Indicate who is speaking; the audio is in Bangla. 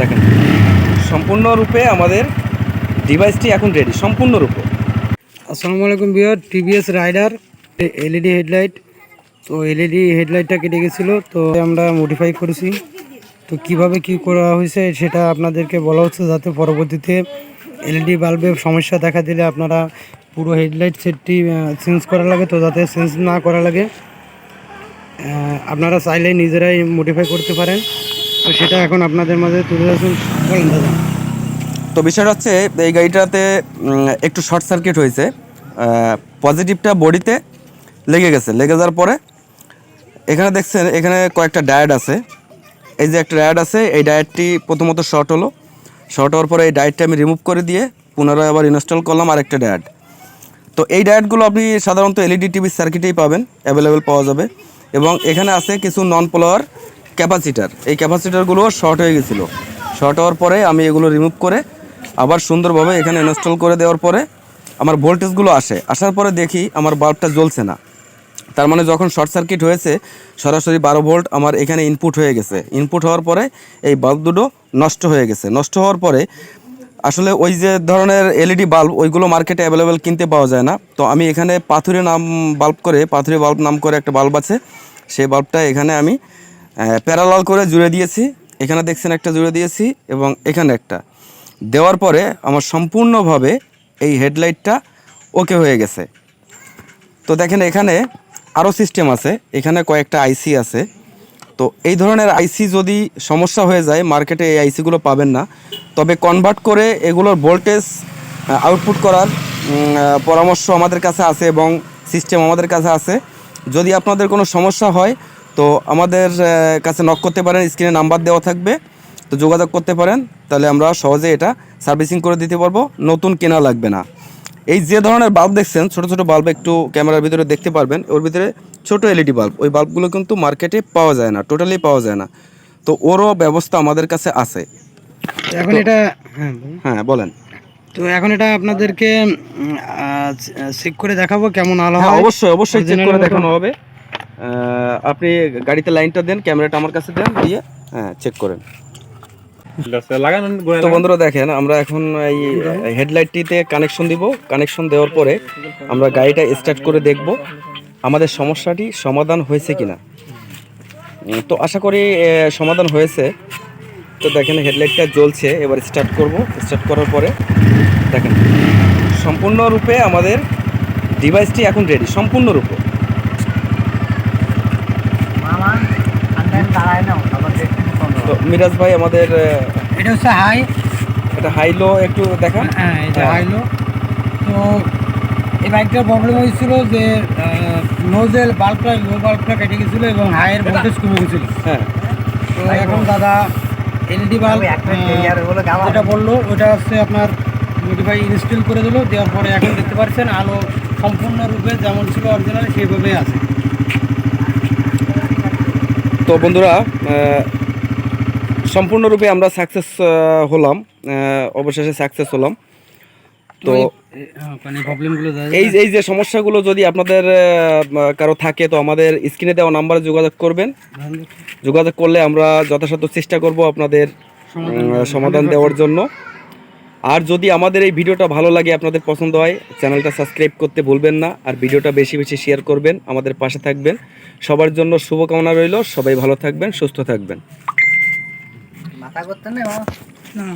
Speaker 1: দেখেন। সম্পূর্ণরূপে আমাদের ডিভাইসটি এখন রেডি সম্পূর্ণরূপে।
Speaker 2: আসসালামু আলাইকুম বিয়ার টিভিএস রাইডার এলইডি হেডলাইট তো এলইডি হেডলাইটটা কেটে গেছিল, তো আমরা মডিফাই করেছি। তো কীভাবে কি করা হয়েছে সেটা আপনাদেরকে বলা হচ্ছে, যাতে পরবর্তীতে এলইডি বাল্বে সমস্যা দেখা দিলে আপনারা পুরো হেডলাইট সেটটি চেঞ্জ করা লাগে, তো যাতে চেঞ্জ না করা লাগে। আপনারা চাইলে নিজেরাই মডিফাই করতে পারেন। তো সেটা এখন আপনাদের মাঝে তুলে ধরছেন বলেন দাদা।
Speaker 1: তো বিষয়টা হচ্ছে, এই গাড়িটাতে একটু শর্ট সার্কিট হয়েছে। পজিটিভটা বডিতে লেগে গেছে। লেগে যাওয়ার পরে, এখানে দেখছেন, এখানে কয়েকটা ডায়েট আছে। এই যে একটা ডায়েট আছে, এই ডায়েটটি প্রথমত শর্ট হলো। শর্ট হওয়ার পরে এই ডায়েটটা আমি রিমুভ করে দিয়ে পুনরায় আবার ইনস্টল করলাম আরেকটা ডায়েট তো এই ডায়েটগুলো আপনি সাধারণত এলইডি টিভির সার্কিটেই পাবেন, অ্যাভেলেবেল পাওয়া যাবে। এবং এখানে আছে কিছু নন প্লোয়ার ক্যাপাসিটার। এই ক্যাপাসিটারগুলো শর্ট হয়ে গেছিল। শর্ট হওয়ার পরে আমি এগুলো রিমুভ করে আবার সুন্দরভাবে এখানে ইনস্টল করে দেওয়ার পরে আমার ভোল্টেজগুলো আসে। আসার পরে দেখি আমার বাল্বটা জ্বলছে না। তার মানে যখন শর্ট সার্কিট হয়েছে, সরাসরি বারো ভোল্ট আমার এখানে ইনপুট হয়ে গেছে। ইনপুট হওয়ার পরে এই বাল্ব দুটো নষ্ট হয়ে গেছে। নষ্ট হওয়ার পরে আসলে ওই যে ধরনের এলইডি বাল্ব ওইগুলো মার্কেটে অ্যাভেলেবেল কিনতে পাওয়া যায় না। তো আমি এখানে পাথুরে নাম বাল্ব করে, পাথুরে বাল্ব নাম করে একটা বাল্ব আছে। সেই বাল্বটা এখানে আমি প্যারালাল করে জুড়ে দিয়েছি। এখানে দেখছেন একটা জুড়ে দিয়েছি এবং এখানে একটা। দেওয়ার পরে আমার সম্পূর্ণভাবে এই হেডলাইটটা ওকে হয়ে গেছে। তো দেখেন এখানে আরও সিস্টেম আছে, এখানে কয়েকটা আইসি আছে। তো এই ধরনের আইসি যদি সমস্যা হয়ে যায় মার্কেটে এই আইসিগুলো পাবেন না। তবে কনভার্ট করে এগুলোর ভোল্টেজ আউটপুট করার পরামর্শ আমাদের কাছে আছে এবং সিস্টেম আমাদের কাছে আছে। যদি আপনাদের কোনো সমস্যা হয় তো আমাদের কাছে নক করতে পারেন স্ক্রিনে নাম্বার দেওয়া থাকবে তো যোগাযোগ করতে পারেন তাহলে আমরা সহজে এটা সার্ভিসিং করে দিতে পারব নতুন কেনা লাগবে না। এই যে ধরনের বাল্ব দেখছেন ছোট ছোট বাল্ব একটু ক্যামেরার ভিতরে দেখতে পারবেন ওর ভিতরে ছোট এলইডি বাল্ব ওই বাল্বগুলো কিন্তু মার্কেটে পাওয়া যায় না টোটালি পাওয়া যায় না। তো ওরও ব্যবস্থা আমাদের কাছে আছে।
Speaker 2: এখন এটা হ্যাঁ
Speaker 1: হ্যাঁ বলেন।
Speaker 2: তো এখন এটা আপনাদেরকে চেক করে দেখাবো কেমন আলো
Speaker 1: হ্যাঁ অবশ্যই অবশ্যই চেক করে দেখানো হবে। আপনি গাড়িতে লাইনটা দেন ক্যামেরাটা আমার কাছে দেন দিয়ে হ্যাঁ চেক করেন। তো বন্ধুরা দেখেন আমরা এখন এই হেডলাইটটিতে কানেকশন দিব। কানেকশন দেওয়ার পরে আমরা গাড়িটা স্টার্ট করে দেখব আমাদের সমস্যাটি সমাধান হয়েছে কিনা। তো আশা করি সমাধান হয়েছে। তো দেখেন হেডলাইটটা জ্বলছে এবার স্টার্ট করব। স্টার্ট করার পরে দেখেন সম্পূর্ণরূপে আমাদের ডিভাইসটি এখন রেডি সম্পূর্ণরূপে। তো মিরাজ ভাই আমাদের
Speaker 2: এটা হচ্ছে হাই।
Speaker 1: এটা হাইলো একটু দেখান।
Speaker 2: হ্যাঁ এটা
Speaker 1: হ্যাঁ।
Speaker 2: হাইলো তো এই বাইকটার প্রবলেম হয়েছিল যে নোজেল বাল্বটা লো বাল্বটা কেটে গেছিল এবং হাইয়ের ভোল্টেজ কমে গেছিল।
Speaker 1: হ্যাঁ।
Speaker 2: তো এখন দাদা এলইডি বাল্ব যেটা বলল ওটা হচ্ছে আপনার মডিফাই ইনস্টল করে দিলো দেওয়ার পরে এখন দেখতে পাচ্ছেন আলো সম্পূর্ণরূপে যেমন ছিল অরিজিনাল সেইভাবেই আছে।
Speaker 1: তো বন্ধুরা সম্পূর্ণরূপে আমরা সাকসেস হলাম। অবশেষে সাকসেস হলাম। তো এই এই যে সমস্যাগুলো যদি আপনাদের কারও থাকে তো আমাদের স্ক্রিনে দেওয়া নাম্বারে যোগাযোগ করবেন। যোগাযোগ করলে আমরা যথাসাধ্য চেষ্টা করব আপনাদের সমাধান দেওয়ার জন্য। আর যদি আমাদের এই ভিডিওটা ভালো লাগে আপনাদের পছন্দ হয় চ্যানেলটা সাবস্ক্রাইব করতে ভুলবেন না আর ভিডিওটা বেশি বেশি শেয়ার করবেন আমাদের পাশে থাকবেন। সবার জন্য শুভকামনা রইল সবাই ভালো থাকবেন সুস্থ থাকবেন।
Speaker 2: মাথা করতে না।